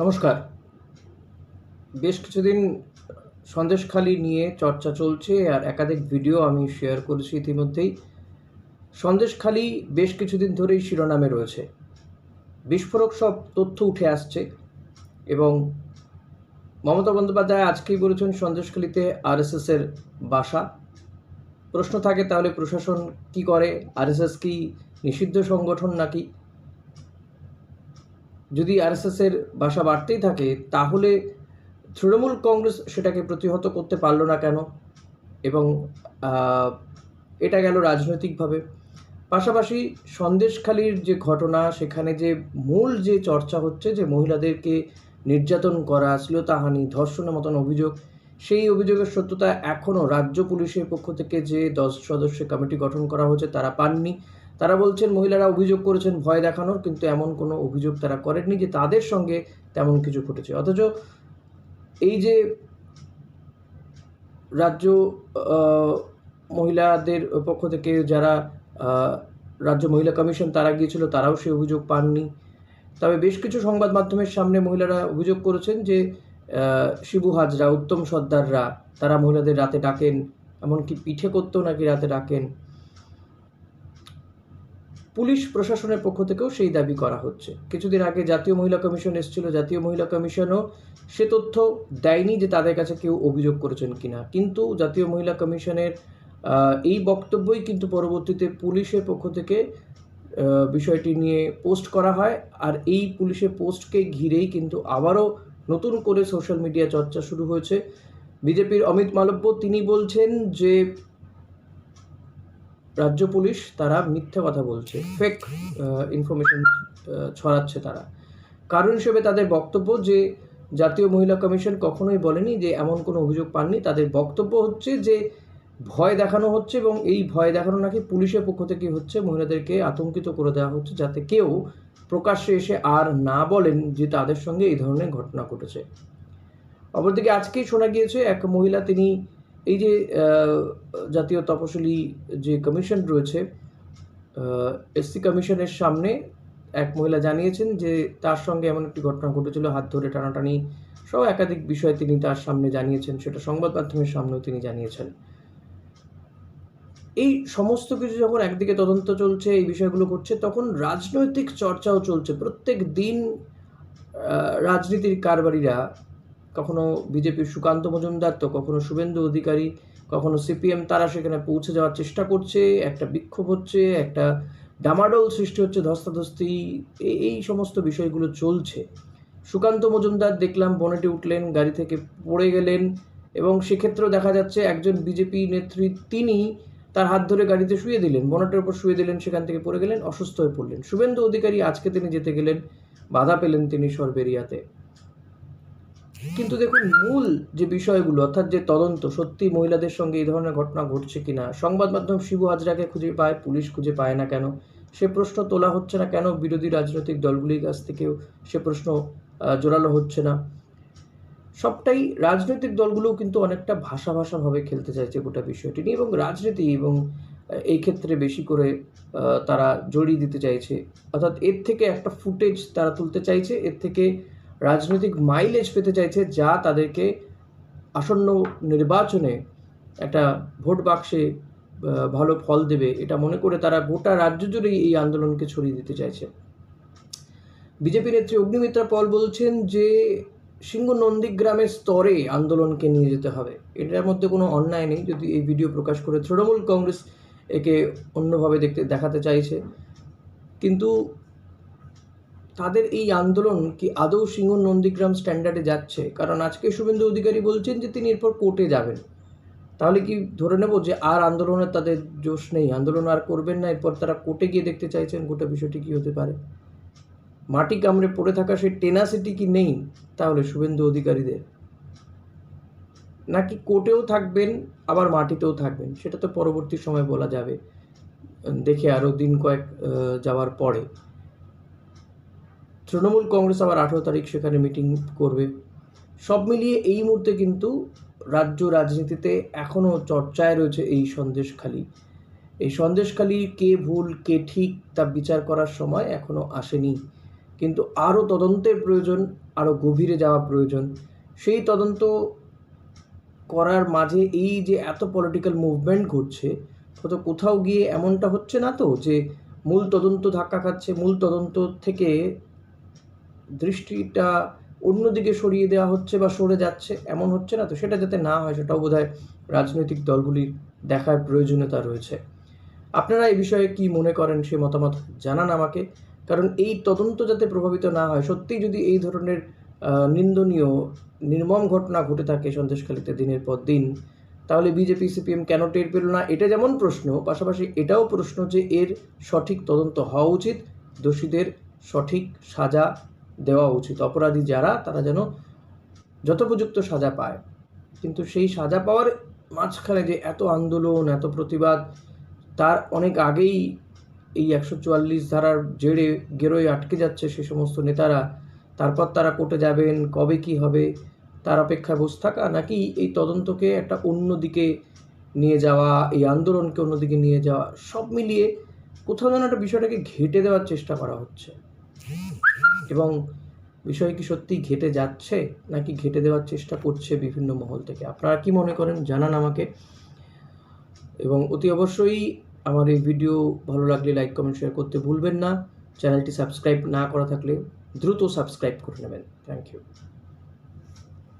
নমস্কার। বেশ কিছুদিন সন্দেশখালি নিয়ে চর্চা চলছে আর একাধিক ভিডিও আমি শেয়ার করেছি ইতিমধ্যেই। সন্দেশখালি বেশ কিছুদিন ধরেই শিরোনামে রয়েছে। বিস্ফোরক সব তথ্য উঠে আসছে এবং মমতা বন্দ্যোপাধ্যায় আজকেই বলেছেন সন্দেশখালিতে আরএসএস এর বাসা। প্রশ্ন থাকে তাহলে প্রশাসন কি করে? আরএসএস কি নিষিদ্ধ সংগঠন নাকি? যদি আরএসএস এর বাসা বাড়তেই থাকে, তাহলে তৃণমূল কংগ্রেস সেটাকে প্রতিহত করতে পারল না কেন? এবং এটা গেল রাজনৈতিকভাবে। পাশাপাশি সন্দেশখালির যে ঘটনা, সেখানে যে মূল যে চর্চা হচ্ছে, যে মহিলাদেরকে নির্যাতন করা, শ্লীলতাহানি, ধর্ষণের মতন অভিযোগ, সেই অভিযোগের সত্যতা এখনও রাজ্য পুলিশের পক্ষ থেকে যে দশ সদস্যের কমিটি গঠন করা হয়েছে, তারা পাননি। তারা বলছেন, মহিলারা অভিযোগ করেছেন ভয় দেখানোর, কিন্তু এমন কোনো অভিযোগ তারা করেননি যে তাদের সঙ্গে তেমন কিছু ঘটেছে। অথচ এই যে রাজ্য মহিলাদের পক্ষ থেকে যারা রাজ্য মহিলা কমিশন তারা গিয়েছিল, তারাও সেই অভিযোগ পাননি। তবে বেশ কিছু সংবাদ মাধ্যমের সামনে মহিলারা অভিযোগ করেছেন যে শিবু হাজরা, উত্তম সর্দাররা, তারা মহিলাদের রাতে ডাকেন, এমনকি পিঠে করতেও নাকি রাতে ডাকেন। পুলিশ প্রশাসনের পক্ষ থেকেও সেই দাবি করা হচ্ছে। কিছুদিন আগে জাতীয় মহিলা কমিশন এসেছিল। জাতীয় মহিলা কমিশনও সে তথ্য দেয়নি যে তাদের কাছে কেউ অভিযোগ করেছেন কিনা। কিন্তু জাতীয় মহিলা কমিশনের এই বক্তব্যই কিন্তু পরবর্তীতে পুলিশের পক্ষ থেকে বিষয়টি নিয়ে পোস্ট করা হয়। আর এই পুলিশের পোস্টকে ঘিরেই কিন্তু আবারও নতুন করে সোশ্যাল মিডিয়া চর্চা শুরু হয়েছে। বিজেপির অমিত মালব্য, তিনি বলছেন যে রাজ্য পুলিশ তারা মিথ্যে কথা বলছে ফেক ইনফরমেশন ছড়াচ্ছে তারা। কারণ হিসেবে তাদের বক্তব্য যে জাতীয় মহিলা কমিশন কখনোই বলেনি যে এমন কোনো অভিযোগ পাননি, তাদের বক্তব্য হচ্ছে যে ভয় দেখানো হচ্ছে এবং এই ভয় দেখানো নাকি পুলিশের পক্ষ থেকে হচ্ছে, মহিলাদেরকে আতঙ্কিত করে দেওয়া হচ্ছে যাতে কেউ প্রকাশ্যে এসে আর না বলেন যে তাদের সঙ্গে এই ধরনের ঘটনা ঘটেছে। অপরদিকে আজকেই শোনা গিয়েছে, এক মহিলা তিনি এই যে জাতীয় তপশিলি যে কমিশন রয়েছে এসসি কমিশনের সামনে এক মহিলা জানিয়েছেন যে তার সঙ্গে এমন একটি ঘটনা ঘটেছিল, হাত ধরে টানাটানি সহ একাধিক বিষয় তিনি তার সামনে জানিয়েছেন, সেটা সংবাদ মাধ্যমের সামনেও তিনি জানিয়েছেন। এই সমস্ত কিছু যখন একদিকে তদন্ত চলছে, এই বিষয়গুলো করছে তখন রাজনৈতিক চর্চাও চলছে। প্রত্যেক দিন রাজনীতির কারবারিরা কখনো বিজেপির সুকান্ত মজুমদার, তো কখনো শুভেন্দু অধিকারী, কখনো সিপিএম, তারা সেখানে পৌঁছে যাওয়ার চেষ্টা করছে, একটা বিক্ষোভ হচ্ছে, একটা ডামাডোল সৃষ্টি হচ্ছে, ধস্তাধস্তি এই সমস্ত বিষয়গুলো চলছে। সুকান্ত মজুমদার দেখলাম বনেটে উঠলেন, গাড়ি থেকে পড়ে গেলেন এবং সেক্ষেত্রেও দেখা যাচ্ছে একজন বিজেপি নেত্রী তিনি তার হাত ধরে গাড়িতে শুয়ে দিলেন, বনেটের উপর শুয়ে দিলেন, সেখান থেকে পড়ে গেলেন, অসুস্থ হয়ে পড়লেন। শুভেন্দু অধিকারী আজকে তিনি যেতে গেলেন, বাধা পেলেন তিনি সরবেরিয়াতে। কিন্তু দেখুন, মূল যে বিষয়গুলো, অর্থাৎ যে তদন্ত, সত্যি মহিলাদের সঙ্গে এই ধরনের ঘটনা ঘটছে কিনা, সংবাদ মাধ্যম শিবু হাজরাকে খুঁজে পায়, পুলিশ খুঁজে পায় না কেন? সে প্রশ্ন তোলা হচ্ছে না কেন? বিরোধী রাজনৈতিক দলগুলির কাছ থেকেও সে প্রশ্ন জোরালো হচ্ছে না। সবটাই রাজনৈতিক দলগুলোও কিন্তু অনেকটা ভাষা ভাষাভাবে খেলতে চাইছে গোটা বিষয়টি নিয়ে এবং রাজনীতি এবং এই ক্ষেত্রে বেশি করে তারা জড়িয়ে দিতে চাইছে। অর্থাৎ এর থেকে একটা ফুটেজ তারা তুলতে চাইছে, এর থেকে রাজনৈতিক মাইলেজ পেতে চাইছে যা তাদেরকে আসন্ন নির্বাচনে একটা ভোট বাক্সে ভালো ফল দেবে। এটা মনে করে তারা গোটা রাজ্য জুড়েই এই আন্দোলনকে ছড়িয়ে দিতে চাইছে। বিজেপি নেত্রী অগ্নিমিত্রা পল বলছেন যে, সিংহ নন্দীগ্রামের স্তরে আন্দোলনকে নিয়ে যেতে হবে। এটার মধ্যে কোনো অন্যায় নেই। যদি এই ভিডিও প্রকাশ করে তৃণমূল কংগ্রেস একে অন্যভাবে দেখতে, দেখাতে চাইছে। কিন্তু তাদের এই আন্দোলন কি আদৌ সিংহ নন্দীগ্রাম স্ট্যান্ডার্ডে যাচ্ছে? কারণ আজকে শুভেন্দু অধিকারী বলছেন যে তিনি এরপর কোর্টে যাবেন। তাহলে কি ধরে নেব যে আর আন্দোলনের তাদের জোশ নেই? আন্দোলন আর করবেন না, এরপর তারা কোর্টে গিয়ে দেখতে চাইছেন গোটা বিষয়টি কি হতে পারে? মাটি কামড়ে পড়ে থাকা সেই টেনাসিটি কি নেই তাহলে শুভেন্দু অধিকারীদের? নাকি কোর্টেও থাকবেন, আবার মাটিতেও থাকবেন? সেটা তো পরবর্তী সময় বলা যাবে। দেখে আরও দিন কয়েক যাওয়ার পরে। তৃণমূল কংগ্রেস আবার আঠেরো তারিখ সেখানে মিটিং করবে। সব মিলিয়ে এই মুহূর্তে কিন্তু রাজ্য রাজনীতিতে এখনও চর্চায় রয়েছে এই সন্দেশখালি। এই সন্দেশখালি কে ভুল, কে ঠিক তা বিচার করার সময় এখনও আসেনি। কিন্তু আরও তদন্তের প্রয়োজন, আরও গভীরে যাওয়া প্রয়োজন। সেই তদন্ত করার মাঝে এই যে এত পলিটিক্যাল মুভমেন্ট ঘটছে তো কোথাও গিয়ে এমনটা হচ্ছে না তো যে মূল তদন্ত ধাক্কা খাচ্ছে, মূল তদন্ত থেকে দৃষ্টিটা অন্যদিকে সরিয়ে দেওয়া হচ্ছে বা সরে যাচ্ছে, এমন হচ্ছে না। তো সেটা যাতে না হয়, সেটাও বোধহয় রাজনৈতিক দলগুলির দেখার প্রয়োজনীয়তা রয়েছে। আপনারা এই বিষয়ে কি মনে করেন, সে মতামত জানান আমাকে। কারণ এই তদন্ত যাতে প্রভাবিত না হয়, সত্যিই যদি এই ধরনের নিন্দনীয়, নির্মম ঘটনা ঘটে থাকে সন্দেশখালীতে দিনের পর দিন, তাহলে বিজেপি, সিপিএম কেন টের পেল না? এটা যেমন প্রশ্ন, পাশাপাশি এটাও প্রশ্ন যে এর সঠিক তদন্ত হওয়া উচিত। দোষীদের সঠিক সাজা দেওয়া উচিত। অপরাধী যারা, তারা যেন যথোপযুক্ত সাজা পায়। কিন্তু সেই সাজা পাওয়ার মাঝখানে যে এত আন্দোলন, এত প্রতিবাদ, তার অনেক আগেই এই একশো চুয়াল্লিশ ধারার জেরে গেরোয় আটকে যাচ্ছে সে সমস্ত নেতারা। তারপর তারা কোর্টে যাবেন, কবে কি হবে, তার অপেক্ষায় বসে থাকা নাকি এই তদন্তকে একটা অন্য দিকে নিয়ে যাওয়া, এই আন্দোলনকে অন্যদিকে নিয়ে যাওয়া, সব মিলিয়ে কোথাও যেন একটা বিষয়টাকে ঘেটে দেওয়ার চেষ্টা করা হচ্ছে। এবং বিষয় কি সত্যি ঘেটে যাচ্ছে নাকি ঘেটে দেওয়ার চেষ্টা করছে বিভিন্ন মহল থেকে? আপনারা কি মনে করেন? জানান আমাকে। এবং অতি অবশ্যই আমার এই ভিডিও ভালো লাগলে লাইক, কমেন্ট শেয়ার করতে ভুলবেন না। চ্যানেলটি সাবস্ক্রাইব না করা থাকলে দ্রুত সাবস্ক্রাইব করে নেবেন। Thank you